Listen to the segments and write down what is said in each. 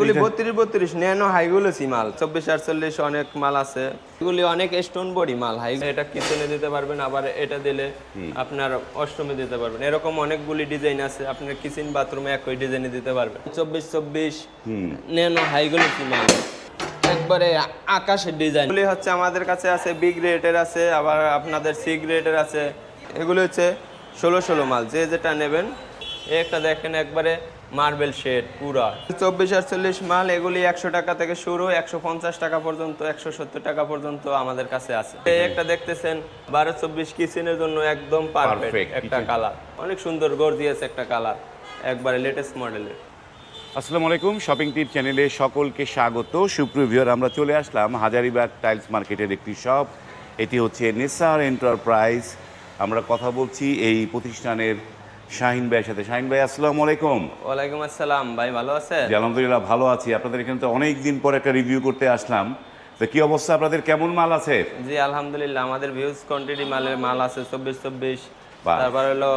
এগুলি বত্রিশ বত্রিশ ন্যানো মাল। চব্বিশ আটচল্লিশ অনেক মাল আছে। এগুলি অনেক স্টোন বডি মাল। হাই এটা কিচেনে দিতে পারবেন আবার এটা দিলে আপনার অষ্টমে দিতে পারবেন। এরকম অনেকগুলি ডিজাইন আছে। আপনার কিচেন বাথরুমে একই ডিজাইনে দিতে পারবেন। চব্বিশ চব্বিশ ন্যানো মাল। একবারে আকাশের ডিজাইন এগুলি হচ্ছে আমাদের কাছে আছে বিগ রেটের আছে আবার আপনাদের সি গ্রেডের আছে। এগুলি হচ্ছে ষোলো ষোলো মাল। যে যেটা নেবেন একটা দেখেন একবারে মার্বেল শেড পুরা। চব্বিশ আটচল্লিশ মাল এগুলি একশো টাকা থেকে শুরু একশো পঞ্চাশ টাকা পর্যন্ত একশো সত্তর টাকা পর্যন্ত আমাদের কাছে আছে। এই একটা দেখতেছেন বারো চব্বিশ কিচেনের জন্য একদম পারফেক্ট একটা। কালার অনেক সুন্দর গর্জিয়াস একটা কালার একবারে লেটেস্ট মডেলের আসসালামু আলাইকুম শপিং টিপ চ্যানেলে সকলকে স্বাগত। সুপ্রিভিয়র আমরা চলে আসলাম হাজারিবাগ টাইলস মার্কেটের একটি শপ এটি হচ্ছে নেসার এন্টারপ্রাইজ আমরা কথা বলছি এই প্রতিষ্ঠানের শাহিন ভাইয়ের সাথে। শাহিন ভাই আসসালামু আলাইকুম। ওয়ালাইকুম আসসালাম। ভাই ভালো আছেন? জি, আলহামদুলিল্লাহ ভালো আছি। আপনাদের এখানে তো অনেক দিন পর একটা রিভিউ করতে আসলাম। তো কি অবস্থা আপনাদের? কেমন মাল আছে? জি আলহামদুলিল্লাহ আমাদের ভিউজ কোয়ান্টিটি মালের মাল আছে চব্বিশ চব্বিশ। তারপর হলো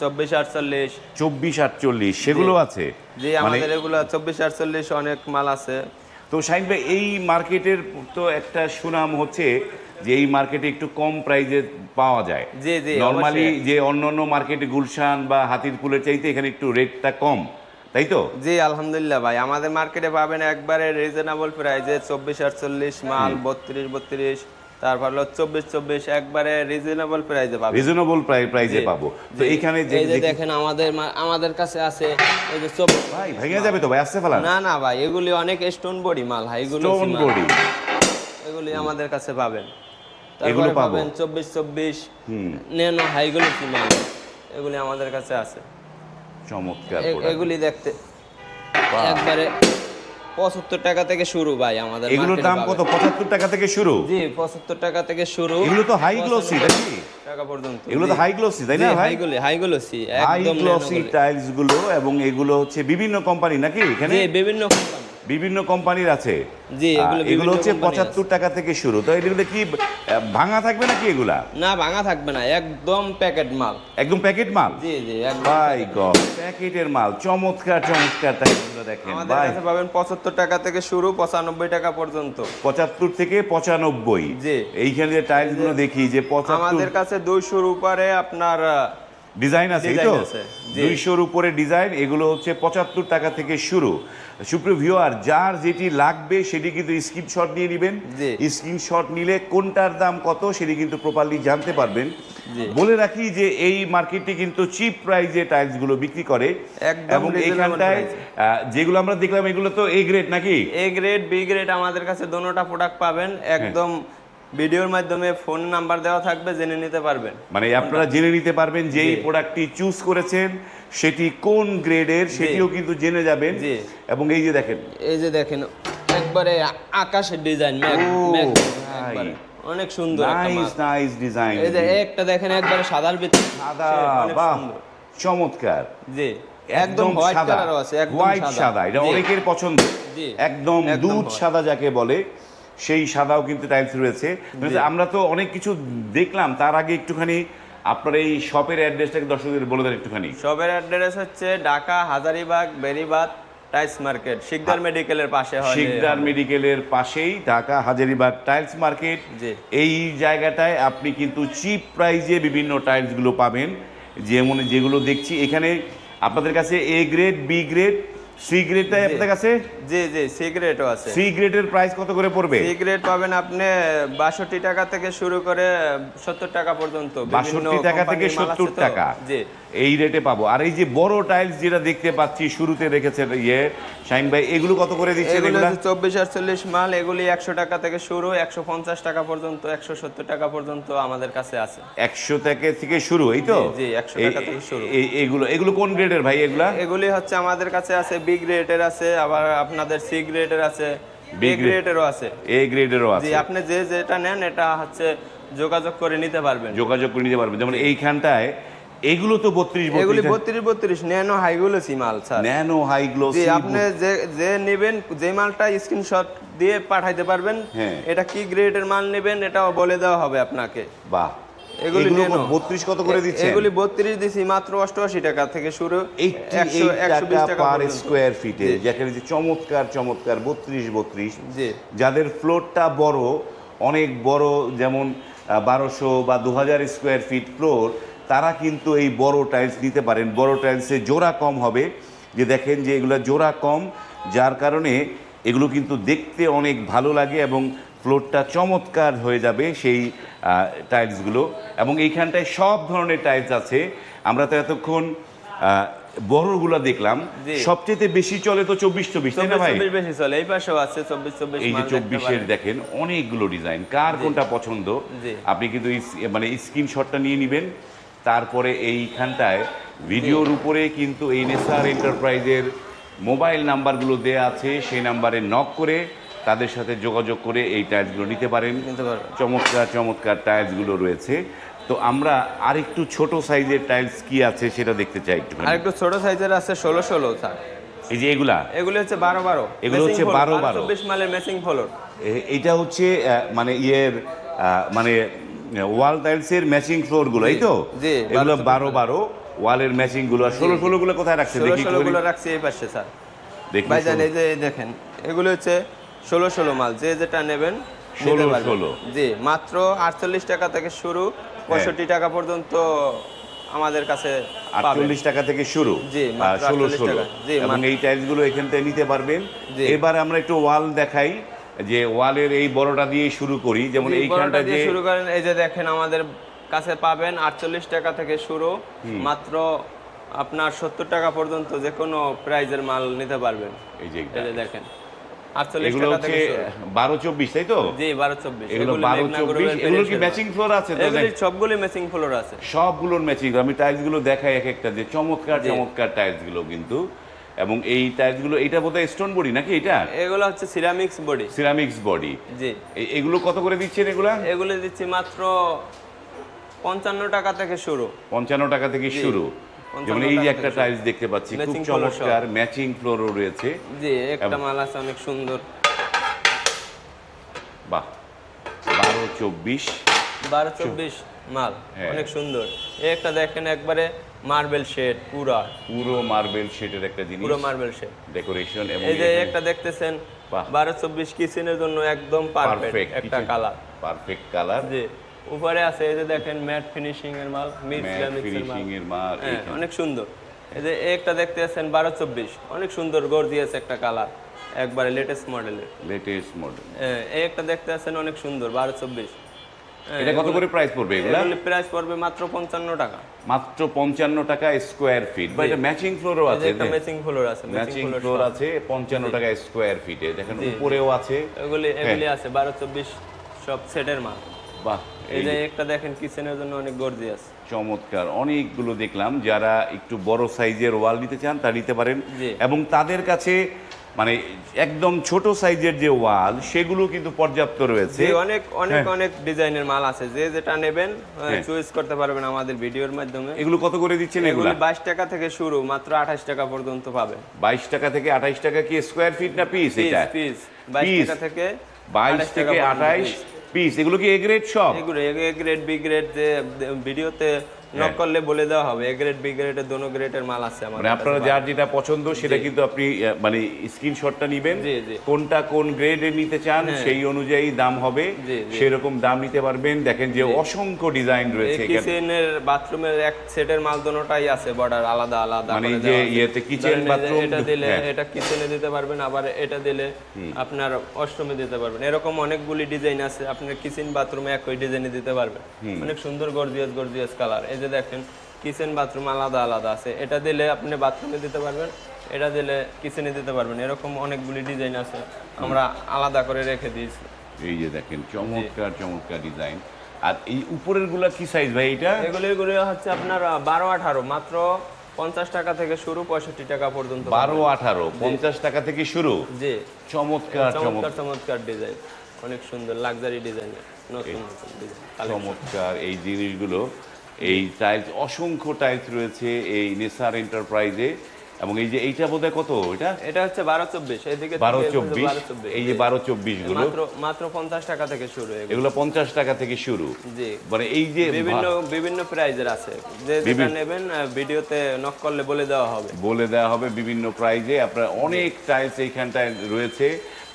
চব্বিশ আটচল্লিশ। চব্বিশ আটচল্লিশ সেগুলো আছে? জি মানে আমাদের এগুলো চব্বিশ আটচল্লিশ অনেক মাল আছে। তো শাহিন ভাই এই মার্কেটের তো একটা সুনাম হচ্ছে যে এই মার্কেটে একটু কম প্রাইজে পাওয়া যায়। নর্মালি যে অন্য অন্য মার্কেটে গুলশান বা হাতির হাতিরপুলের চাইতে এখানে একটু রেটটা কম তাই তো? জি আলহামদুলিল্লাহ ভাই। আমাদের মার্কেটে পাবেন একবারে রিজনেবল প্রাইজে চব্বিশ আটচল্লিশ মাল বত্রিশ বত্রিশ তারপর হলো চব্বিশ চব্বিশ একবারে রিজনেবল প্রাইজে পাবেন। রিজনেবল প্রাইজে পাবো। তো জি। এইখানে যে দেখেন আমাদের আমাদের কাছে আছে এই যে চব্বিশ ভাই ভেঙে যাবে তো ভাই আসতে ফেলান। না না ভাই এগুলি অনেক স্টোন বডি মাল হাই এগুলো স্টোন বডি এগুলি আমাদের কাছে পাবেন। এগুলো? পাবেন চব্বিশ চব্বিশ ন্যানো হাইগুলো মাল এগুলি আমাদের কাছে আছে। চমৎকার এগুলি দেখতে একবারে পঁচাত্তর টাকা থেকে শুরু ভাই আমাদের এগুলোর দাম কত? পঁচাত্তর টাকা থেকে শুরু? জি পঁচাত্তর টাকা থেকে শুরু। এগুলো তো হাই গ্লোসি 95 নাকি? টাকা পর্যন্ত। এগুলো তো হাই গ্লোসি তাই না ভাই? হাইগুলি হাইগুলোসি হাই একদম গ্লোসি nano গুলি। টাইলসগুলো এবং এগুলো হচ্ছে বিভিন্ন কোম্পানি নাকি এখানে? জি বিভিন্ন কোম্পানি বিভিন্ন কোম্পানির আছে। এগুলো হচ্ছে পঁচাত্তর টাকা থেকে শুরু। তো এগুলো কি ভাঙা থাকবে নাকি এগুলা? না ভাঙা থাকবে না একদম প্যাকেট মাল। একদম প্যাকেট মাল? জি জি ভাই গড প্যাকেটের মাল চমৎকার চমৎকার টাইপগুলো দেখেন আমাদের কাছে পাবেন পঁচাত্তর টাকা থেকে শুরু পঁচানব্বই টাকা পর্যন্ত। পঁচাত্তর থেকে পঁচানব্বই। জি। এইখানে যে টাইলসগুলো দেখি যে পঁচাত্তর আমাদের কাছে দুইশোর উপরে আপনার ডিজাইন আছে তো। দুইশোর উপরে ডিজাইন এগুলো হচ্ছে পঁচাত্তর টাকা থেকে শুরু। সুপ্রিয় ভিউয়ার যার যেটি লাগবে সেটি কিন্তু স্ক্রিনশট নিয়ে নেবেন। স্ক্রিনশট নিলে কোনটার দাম কত সেটি কিন্তু প্রপারলি জানতে পারবেন। বলে রাখি যে এই মার্কেটটি কিন্তু চিপ প্রাইজে টাইলসগুলো বিক্রি করে। এবং এইখানটায় যেগুলো আমরা দেখলাম এগুলো তো এ গ্রেড নাকি? এ গ্রেড বি গ্রেড আমাদের কাছে দোনোটা প্রোডাক্ট পাবেন। একদম ভিডিওর মাধ্যমে ফোন নাম্বার দেওয়া থাকবে জেনে নিতে পারবেন। মানে আপনারা জেনে নিতে পারবেন যে এই প্রোডাক্টটি চুজ করেছেন সেটি কোন গ্রেডের সেটিও কিন্তু জেনে যাবেন। এবং এই যে দেখেন। এই যে দেখেন একবারে আকাশের ডিজাইন। অনেক সুন্দর নাইস নাইস ডিজাইন এই যে একটা দেখেন একবারে সাদার ভিতরে। সাদা বাহ চমৎকার। জি। একদম হোয়াইট সাদা। কালারও আছে একদম হোয়াইট সাদা। এটা অনেকের পছন্দ। একদম দুধ সাদা যাকে বলে সেই সাদাও কিন্তু টাইলস রয়েছে। আমরা তো অনেক কিছু দেখলাম তার আগে একটুখানি আপনার এই শপের অ্যাড্রেসটাকে দর্শকদের বলে দেন একটুখানি। শপের অ্যাড্রেস হচ্ছে ঢাকা হাজারিবাগ বেরিবাদ টাইস মার্কেট। শিকদার মেডিকেলের পাশে হয়। শিকদার মেডিকেলের পাশেই ঢাকা হাজারিবাগ টাইলস মার্কেট। এই জায়গাটায় আপনি কিন্তু চিপ প্রাইজে বিভিন্ন টাইলসগুলো পাবেন। যেমন যেগুলো দেখছি এখানে আপনাদের কাছে A grade B grade C গ্রেডটাই আপনার কাছে? জি জি সিগারেটও আছে। সি গ্রেডের প্রাইস কত করে পড়বে? সিগারেট পাবেন আপনি বাষট্টি টাকা থেকে শুরু করে সত্তর টাকা পর্যন্ত। বিভিন্ন বাষট্টি টাকা থেকে কোম্পানির মাল আছে সত্তর তো। টাকা। জি। এই রেটে পাবো। আর এই যে বড় টাইলস যেটা দেখতে পাচ্ছি শুরুতে রেখেছেন ইয়ে শাইন ভাই এগুলো কত করে হচ্ছে চব্বিশ আটচল্লিশ মাল এগুলি একশো টাকা থেকে শুরু একশো পঞ্চাশ টাকা পর্যন্ত একশো সত্তর টাকা পর্যন্ত আমাদের কাছে আছে। একশো টাকা থেকে শুরু এই তো? জি, 100 টাকা থেকে শুরু। এই- এগুলো এগুলো কোন গ্রেডের ভাই এগুলা? এগুলি হচ্ছে আমাদের কাছে আছে বি গ্রেডের আছে আবার আপনাদের সি গ্রেডের আছে বি গ্রেডেরও আছে। এ গ্রেডেরও আছে জি আপনি যে যেটা নেন এটা হচ্ছে যোগাযোগ করে নিতে পারবেন। যোগাযোগ করে নিতে পারবেন। যেমন এইখানটায় এগুলো তো বত্রিশ এগুলি বত্রিশ বত্রিশ। ন্যানো হাইগুলোসি মাল স্যার। ন্যানো হাই গ্লোসি আপনি যে যে নেবেন যে মালটা স্ক্রিনশট দিয়ে পাঠাইতে পারবেন হ্যাঁ। এটা কি গ্রেডের মাল নেবেন এটাও বলে দেওয়া হবে আপনাকে। বাহ। এগুলি বত্রিশ কত করে দিচ্ছেন? এগুলি বত্রিশ দিছি মাত্র অষ্টআশি টাকা থেকে শুরু। টাকা পার স্কোয়ার ফিটে। যেখানে যে চমৎকার চমৎকার বত্রিশ বত্রিশ। জি। যাদের ফ্লোরটা বড় অনেক বড় যেমন বারোশো বা দু হাজার স্কোয়ার ফিট ফ্লোর তারা কিন্তু এই বড় টাইলস নিতে পারেন। বড় টাইলসে জোড়া কম হবে। যে দেখেন যে এগুলো জোড়া কম যার কারণে এগুলো কিন্তু দেখতে অনেক ভালো লাগে এবং ফ্লোরটা চমৎকার হয়ে যাবে সেই টাইলসগুলো এবং এইখানটায় সব ধরনের টাইলস আছে। আমরা তো এতক্ষণ বড়গুলো দেখলাম। সবচেয়ে বেশি চলে তো চব্বিশ চব্বিশ তাই না ভাই? বেশি চলে। এই পাশেও আছে চব্বিশ চব্বিশ এই যে চব্বিশের দেখেন অনেকগুলো ডিজাইন কার কোনটা পছন্দ? আপনি কিন্তু মানে স্ক্রিনশটটা নিয়ে নেবেন। তারপরে এইখানটায় ভিডিওর উপরে কিন্তু এই নেসার এন্টারপ্রাইজের মোবাইল নাম্বারগুলো দেয়া আছে সেই নাম্বারে নক করে তাদের সাথে যোগাযোগ করে এই টাইলসগুলো নিতে পারেন। চমৎকার চমৎকার টাইলসগুলো রয়েছে। তো আমরা আরেকটু ছোট সাইজের টাইলস কি আছে সেটা দেখতে চাই একটু আর একটু ছোট সাইজের আছে ষোলো ষোলো স্যার। এই যে এগুলা? এগুলো হচ্ছে বারো বারো। এগুলো হচ্ছে 12 12 চব্বিশ মালের মেসিং ফ্লোর এটা হচ্ছে মানে ইয়ের মানে ওয়াল টাইলসের ম্যাচিং ফ্লোরগুলো এই তো? এগুলো 12 বারো বারো ওয়ালের ম্যাচিংগুলো ষোলো ষোলো গুলো কোথায় রাখছে? ষোলো দেখি ষোলো রাখছি এই পাশে স্যার। দেখি ভাইজান ষোলো। এই যে দেখেন এগুলো হচ্ছে ষোলো ষোলো মাল যে যেটা নেবেন নিতে 16 পারবেন। 16 জি মাত্র আটচল্লিশ টাকা থেকে শুরু হ্যাঁ। পঁয়ষট্টি টাকা পর্যন্ত আমাদের কাছে আটচল্লিশ টাকা থেকে শুরু। জি, ষোলো ষোলো। টাকা। জি, এবং এই টাইলসগুলো এখান থেকে নিতে পারবেন। এবার আমরা একটু ওয়াল দেখাই। যে ওয়ালের এই বড়টা দিয়ে শুরু করি যেমন এইখানটা যে শুরু করেন এই যে দেখেন আমাদের কাছে পাবেন আটচল্লিশ টাকা থেকে শুরু মাত্র আপনার সত্তর টাকা পর্যন্ত যে কোনো প্রাইজের মাল নিতে পারবেন। এই যে এই যে দেখেন এগুলো হচ্ছে বারো চব্বিশ তাই তো? জি বারো চব্বিশ। এগুলো বারো চব্বিশ। এগুলো কি ম্যাচিং ফ্লোর আছে তো এগুলি সবগুলি ম্যাচিং ফ্লোর আছে। সবগুলোর ম্যাচিং আমি টাইলসগুলো দেখাই এক একটা যে চমৎকার। চমৎকার টাইলসগুলো কিন্তু। এবং এই টাইলসগুলো এটা বোধহয় স্টোন বডি নাকি এটা এগুলো হচ্ছে সিরামিক্স বডি সিরামিক্স বডি জি। এগুলো কত করে দিচ্ছেন এগুলা? এগুলি দিচ্ছি মাত্র পঞ্চান্ন টাকা থেকে শুরু। পঞ্চান্ন টাকা থেকে শুরু। যেমন এই যে একটা টাইলস দেখতে পাচ্ছি খুব। চমৎকার ম্যাচিং ফ্লোরও রয়েছে। জি একটা মাল আছে অনেক সুন্দর। বাহ বারো চব্বিশ। বারো চব্বিশ মাল হ্যাঁ। অনেক সুন্দর। একটা দেখেন একবারে মার্বেল শেড পুরা। পুরো মার্বেল শেডের একটা জিনিস। পুরো মার্বেল শেড। ডেকোরেশন এবং এই যে একটা দেখতেছেন বাহ। বারো চব্বিশ কিচেনের জন্য একদম পারফেক্ট একটা কালার। Perfect colour. জি উপরে আছে এই যে দেখেন ম্যাট ফিনিশিং এর মাল ফিনিশিং এর মাল। হ্যাঁ অনেক সুন্দর। এই যে একটা দেখতে আছেন বারো চব্বিশ অনেক সুন্দর গর্জিয়াস একটা কালার একবারে লেটেস্ট মডেলের লেটেস্ট মডেল এই একটা দেখতে আছেন অনেক সুন্দর বারো চব্বিশ এটা কত করে প্রাইস পড়বে এগুলা? প্রাইস পড়বে মাত্র পঞ্চান্ন টাকা। মাত্র পঞ্চান্ন টাকা স্কোয়ার ফিট বা এটা ম্যাচিং ফ্লোরও আছে একটা ম্যাচিং ফ্লোর আছে ম্যাচিং ফ্লোর আছে পঞ্চান্ন টাকা স্কোয়ার ফিটে দেখেন উপরেও আছে। এগুলি হ্যাঁ। এগুলি আছে বারো চব্বিশ সব সেটের মাল। বাহ এই যে একটা দেখেন কিচেনের জন্য অনেক গর্জিয়াস চমৎকার। অনেকগুলো দেখলাম যারা একটু বড় সাইজের ওয়াল নিতে চান তা নিতে পারেন। এবং তাদের কাছে মানে একদম ছোট সাইজের যে ওয়াল সেগুলো কিন্তু পর্যাপ্ত রয়েছে। অনেক অনেক হ্যাঁ। অনেক ডিজাইনের মাল আছে। যে যেটা নেবেন হ্যাঁ। চয়েস করতে পারবেন আমাদের ভিডিওর মাধ্যমে। এগুলো কত করে দিচ্ছেন এগুলো? এগুলি বাইশ টাকা থেকে শুরু মাত্র আঠাশ টাকা পর্যন্ত পাবে। বাইশ টাকা থেকে আঠাইশ টাকা কি স্কোয়ার ফিট না পিস এটা? পিস বাইশ Piece? টাকা থেকে বাইশ 28 থেকে পর্যন্ত আঠাইশ piece। পিস এগুলো কি এ গ্রেড সব এগুলো এ গ্রেড বি গ্রেড যে ভিডিওতে নক হ্যাঁ। করলে বলে দেওয়া হবে এ গ্রেড বি গ্রেডের দোনো গ্রেডের মাল আছে মানে আপনারা যার যেটা পছন্দ সেটা কিন্তু আপনি মানে স্ক্রিনশটটা নেবেন। কোনটা কোন গ্রেডে নিতে চান হ্যাঁ। সেই অনুযায়ী দাম হবে। সেরকম দাম নিতে পারবেন দেখেন যে অসংখ্য ডিজাইন রয়েছে কিচেনের বাথরুমের এক সেটের মাল দোনোটাই আছে বর্ডার আলাদা আলাদা মানে যে। ইয়েতে যে bathroom, এটা দিলে হ্যাঁ। এটা কিচেনে দিতে পারবেন আবার এটা দিলে আপনার অষ্টমে দিতে পারবেন এরকম অনেকগুলি ডিজাইন আছে আপনার কিচেন বাথরুমে একই ডিজাইনে দিতে পারবেন অনেক সুন্দর গর্জিয়াস গর্জিয়াস কালার যে দেখেন কিচেন বাথরুম আলাদা আলাদা আছে। এটা দিলে আপনি বাথরুমে দিতে পারবেন এটা দিলে কিচেনে দিতে পারবেন। এরকম অনেকগুলি ডিজাইন আছে আমরা আলাদা করে রেখে দিয়েছি। এই যে দেখেন চমৎকার চমৎকার ডিজাইন আর এই উপরেরগুলা কি সাইজ ভাই এটা এগুলি এগুলি হচ্ছে আপনার বারো আঠারো মাত্র পঞ্চাশ টাকা থেকে শুরু পঁয়ষট্টি টাকা পর্যন্ত। বারো আঠারো পঞ্চাশ টাকা থেকে শুরু? জি। চমৎকার চমৎকার চমৎকার। ডিজাইন অনেক সুন্দর লাক্সারি ডিজাইন নতুন নতুন ডিজাইন চমৎকার এই জিনিসগুলো। এই টাইলস অসংখ্য টাইলস রয়েছে এই নেসার এন্টারপ্রাইজে এবং এই যে এইটা বোধহয় কত? এটা? এটা হচ্ছে বারো চব্বিশ এদিকে বারো চব্বিশ? এই যে বারো চব্বিশগুলো। মাত্র পঞ্চাশ টাকা থেকে শুরু এগুলো। পঞ্চাশ টাকা থেকে শুরু। জি। মানে এই যে বিভিন্ন বিভিন্ন প্রাইজের আছে। যে যেটা নেবেন ভিডিওতে নক করলে বলে দেওয়া হবে। বলে দেওয়া হবে বিভিন্ন প্রাইজে আপনার অনেক টাইলস এইখানটায় রয়েছে।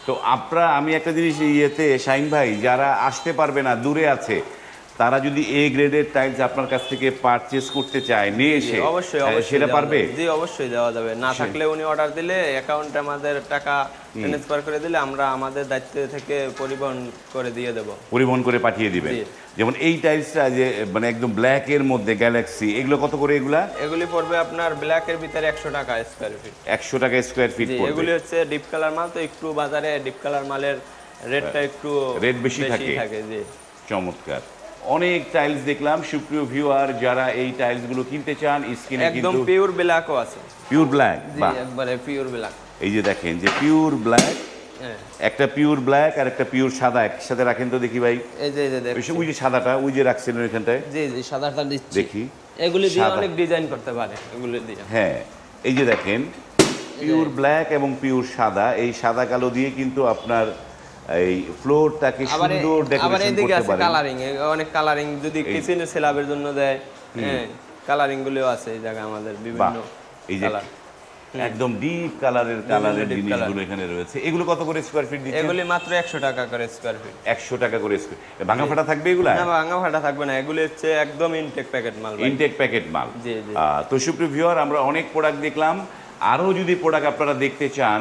তো আপনারা আমি একটা জিনিস ইয়েতে শাইন ভাই যারা আসতে পারবে না দূরে আছে তারা যদি এ গ্রেডের টাইলস আপনার কাছ থেকে পারচেস করতে চায় নিয়ে এসে অবশ্যই অবশ্যই সেটা পারবে? জি অবশ্যই দেওয়া যাবে। না থাকলে উনি অর্ডার দিলে অ্যাকাউন্টে আমাদের টাকা ট্রান্সফার করে দিলে আমরা আমাদের দায়িত্ব থেকে পরিবহন করে দিয়ে দেব। পরিবহন করে পাঠিয়ে দিবেন। যেমন এই টাইলসটা যে মানে একদম ব্ল্যাক এর মধ্যে গ্যালাক্সি এগুলো কত করে এগুলা? এগুলি পড়বে আপনার ব্ল্যাকের ভিতরে একশো টাকা স্কোয়ার ফিট একশো টাকা স্কোয়ার ফিট পড়বে। এগুলি হচ্ছে ডিপ কালার মাল তো একটু বাজারে ডিপ কালার মালের রেটটা একটু রেট বেশি থাকে। থাকে জি। চমৎকার। অনেক টাইলস দেখলাম। সুপ্রিয় ভিউয়ার যারা এই টাইলসগুলো কিনতে চান স্ক্রিনে একদম পিওর ব্ল্যাকও আছে। পিওর ব্ল্যাক জি বাহ। একবারে পিওর ব্ল্যাক এই যে দেখেন যে পিওর ব্ল্যাক একটা পিওর ব্ল্যাক আর একটা পিওর সাদা একসাথে রাখেন তো দেখি ভাই। এই যে ওই যে সাদাটা ওই যে রাখছিলেন ওইখানটায়? জি জি সাদাটা দিচ্ছি। দেখি। এগুলি দিয়ে অনেক ডিজাইন করতে পারে এগুলি দিয়ে। হ্যাঁ এই যে দেখেন পিওর ব্ল্যাক এবং পিওর সাদা এই সাদা কালো দিয়ে কিন্তু আপনার এই ফ্লোরটাকে সুন্দর ডেকোরেশন করতে পারেন কালারিং অনেক কালারিং যদি কিচেনে সেলাবের জন্য দেয় হ্যাঁ কালারিং গুলিও আছে এই জায়গায় আমাদের বিভিন্ন এই যে একদম ডিপ কালারের কালারের জিনিসগুলো এখানে রয়েছে। এগুলো কত করে স্কোয়ার ফিট দিচ্ছেন? এগুলি মাত্র একশো টাকা করে স্কোয়ার ফিট একশো টাকা করে স্কোয়ার ভাঙা ফাটা থাকবে এগুলা? না ভাঙা ফাটা থাকবে না। এগুলি হচ্ছে একদম ইনটেক প্যাকেট মাল ইনটেক প্যাকেট মাল। জি, জি। তো সুপ্রিয় ভিউয়ার আমরা অনেক প্রোডাক্ট দেখলাম। আরও যদি প্রোডাক্ট আপনারা দেখতে চান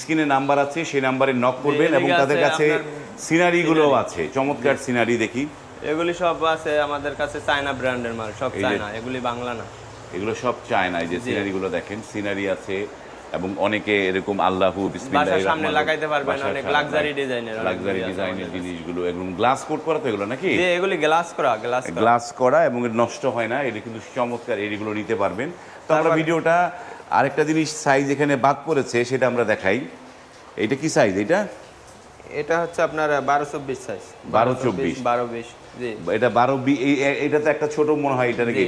স্ক্রিনে নাম্বার আছে সেই নাম্বারে নক করবেন এবং তাদের কাছে আপনার সিনারিগুলো আছে চমৎকার সিনারি দেখি। এগুলি সব আছে আমাদের কাছে চায়না ব্র্যান্ডের মাল সব চায়না এগুলি বাংলা না। এগুলো সব চায়না এই যে সিনারিগুলো দেখেন সিনারি আছে এবং অনেকে এরকম আল্লাহু বাসার সামনে লাগাইতে পারবেন, অনেক লাক্সারি ডিজাইনের লাক্সারি ডিজাইনের জিনিসগুলো এবং গ্লাস কোট করা তো এগুলো নাকি? যে এগুলি গ্লাস করা গ্লাস করা। গ্লাস করা এবং নষ্ট হয় না এটা কিন্তু চমৎকার এগুলো নিতে পারবেন। তো আমরা ভিডিওটা আরেকটা জিনিস সাইজ এখানে বাদ পড়েছে সেটা আমরা দেখাই। এটা কি সাইজ এটা এটা হচ্ছে আপনার বারো চব্বিশ সাইজ 12 24 বারো বিশ এটা বারো এটা তো একটা ছোট মনে হয় এটা নাকি?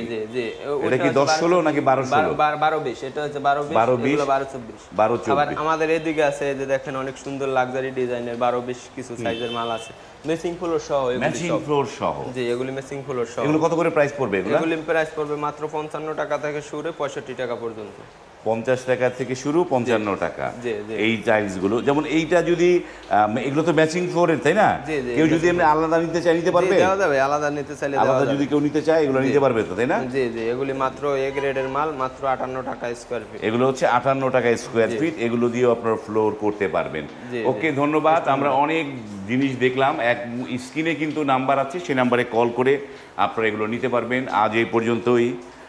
এটা কি 10 ষোলো নাকি 12 ষোলো? বারো- বারো- বারো বিশ এটা হচ্ছে বারো 12 বিশ, বারো চব্বিশ। 12 আবার চব্বিশ। আমাদের এদিকে আছে যে দেখেন অনেক সুন্দর লাক্সারি ডিজাইনের বারো বিশ কিছু সাইজের মাল আছে। মেসিং ফ্লোর সহ ম্যাচিং ফ্লোর সহ। জি এগুলি মেসিং ফ্লোর সহ। এগুলো কত করে প্রাইস পড়বে এগুলো? এগুলি প্রাইস পড়বে মাত্র পঞ্চান্ন টাকা থেকে শুরু পঁয়ষট্টি টাকা পর্যন্ত। পঞ্চাশ টাকা থেকে শুরু পঞ্চান্ন টাকা। এই টাইলসগুলো যেমন এইটা যদি এগুলো তো ম্যাচিং ফ্লোরের তাই না? কেউ যদি এমনি আলাদা নিতে চাই নিতে পারবে? আলাদা নিতে চাইলে আলাদা যদি কেউ নিতে চায় এগুলো নিতে পারবে তো তাই না? জি জি এগুলি মাত্র এ গ্রেডের মাল মাত্র আটান্ন টাকা স্কোয়ার ফিট এগুলো হচ্ছে আটান্ন টাকা স্কোয়ার ফিট এগুলো দিয়েও আপনার ফ্লোর করতে পারবেন। ওকে ধন্যবাদ। আমরা অনেক জিনিস দেখলাম এক স্ক্রিনে কিন্তু নাম্বার আছে সেই নাম্বারে কল করে আপনারা এগুলো নিতে পারবেন। আজ এই পর্যন্তই।